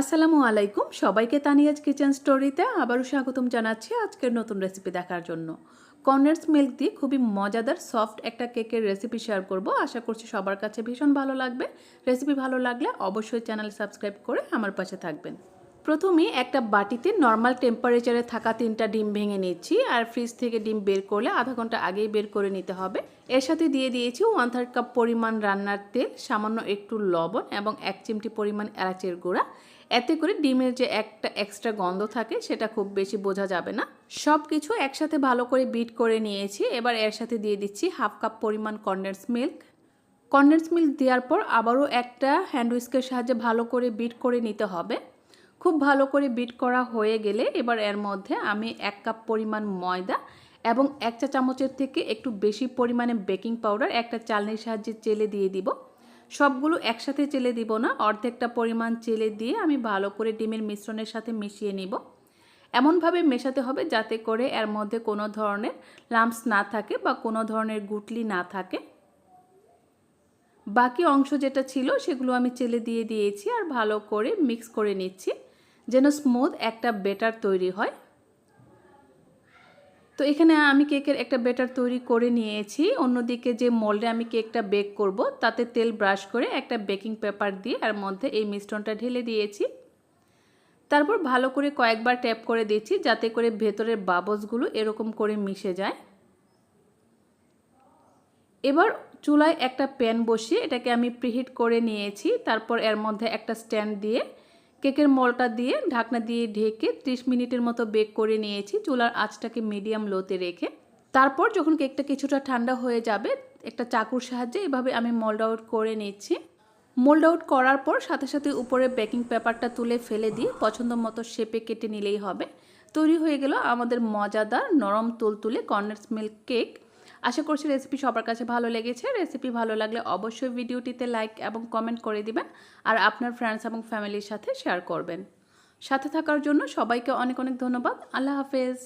আসসালামু আলাইকুম। সবাইকে তানিয়াজ কিচেন স্টোরিতে আবারও স্বাগতম জানাচ্ছি আজকের নতুন রেসিপি দেখার জন্য। কর্নার্স মিল্ক দিয়ে খুবই মজাদার, সফট একটা কেকের রেসিপি শেয়ার করব। আশা করছি সবার কাছে ভীষণ ভালো লাগবে। রেসিপি ভালো লাগলে অবশ্যই চ্যানেল সাবস্ক্রাইব করে আমার পাশে থাকবেন। প্রথমে একটা বাটিতে নর্মাল টেম্পারেচারে থাকা তিনটা ডিম ভেঙে নিচ্ছি আর ফ্রিজ থেকে ডিম বের করলে আধা ঘণ্টা আগেই বের করে নিতে হবে। এর সাথে দিয়ে দিয়েছি ওয়ান থার্ড কাপ পরিমাণ রান্নার তেল, সামান্য একটু লবণ এবং এক চিমটি পরিমাণ এলাচের গুঁড়া। এতে করে ডিমের যে একটা এক্সট্রা গন্ধ থাকে সেটা খুব বেশি বোঝা যাবে না। সব কিছু একসাথে ভালো করে বিট করে নিয়েছি। এবার এর সাথে দিয়ে দিচ্ছি হাফ কাপ পরিমাণ কন্ডেন্স মিল্ক কন্ডেন্স মিল্ক দেওয়ার পর আবারও একটা হ্যান্ড উইস্কের সাহায্যে ভালো করে বিট করে নিতে হবে। খুব ভালো করে বিট করা হয়ে গেলে এবার এর মধ্যে আমি এক কাপ পরিমাণ ময়দা এবং এক চা চামচের থেকে একটু বেশি পরিমাণে বেকিং পাউডার, একটা চালনির সাহায্যে চেলে দিয়ে দিব। সবগুলো একসাথে চেলে দিব না, অর্ধেকটা পরিমাণ চেলে দিয়ে আমি ভালো করে ডিমের মিশ্রণের সাথে মিশিয়ে নিব। এমনভাবে মেশাতে হবে যাতে করে এর মধ্যে কোনো ধরনের লাম্পস না থাকে বা কোনো ধরনের গুটলি না থাকে। বাকি অংশ যেটা ছিল সেগুলো আমি চেলে দিয়ে দিয়েছি আর ভালো করে মিক্স করে নিচ্ছি। যেন স্মুথ একটা বেটার তৈরি হয়। তো এখানে আমি কেকের একটা বেটার তৈরি করে নিয়েছি। অন্যদিকে যে মোল্ডে আমি কেকটা বেক করব, তাতে তেল ব্রাশ করে একটা বেকিং পেপার দিয়ে এর মধ্যে এই মিশ্রণটা ঢেলে দিয়েছি। তারপর ভালো করে কয়েকবার ট্যাপ করে দিয়েছি যাতে করে ভেতরের বাবসগুলো এরকম করে মিশে যায়। এবার চুলায় একটা প্যান বসিয়ে এটাকে আমি প্রিহিট করে নিয়েছি। তারপর এর মধ্যে একটা স্ট্যান্ড দিয়ে কেকের মলটা দিয়ে ঢাকনা দিয়ে ঢেকে 30 মিনিটের মতো বেক করে নিয়েছি। চুলার আঁচটাকে মিডিয়াম লোতে রেখে। তারপর যখন কেকটা কিছুটা ঠান্ডা হয়ে যাবে, একটা চাকুর সাহায্যে এভাবে আমি মোল্ড আউট করে নিচ্ছি। মোল্ড আউট করার পর সাথে সাথে উপরে বেকিং পেপারটা তুলে ফেলে দিয়ে পছন্দ মতো শেপে কেটে নিলেই হবে। তৈরি হয়ে গেল আমাদের মজাদার নরম তুলতুলে কর্নেটস মিল্ক কেক আশা করছি রেসিপি সবার কাছে ভালো লেগেছে। রেসিপি ভালো লাগলে অবশ্যই ভিডিওটিতে লাইক এবং কমেন্ট করে দিবেন আর আপনার ফ্রেন্ডস এবং ফ্যামিলির সাথে শেয়ার করবেন। সাথে থাকার জন্য সবাইকে অনেক অনেক ধন্যবাদ। আল্লাহ হাফেজ।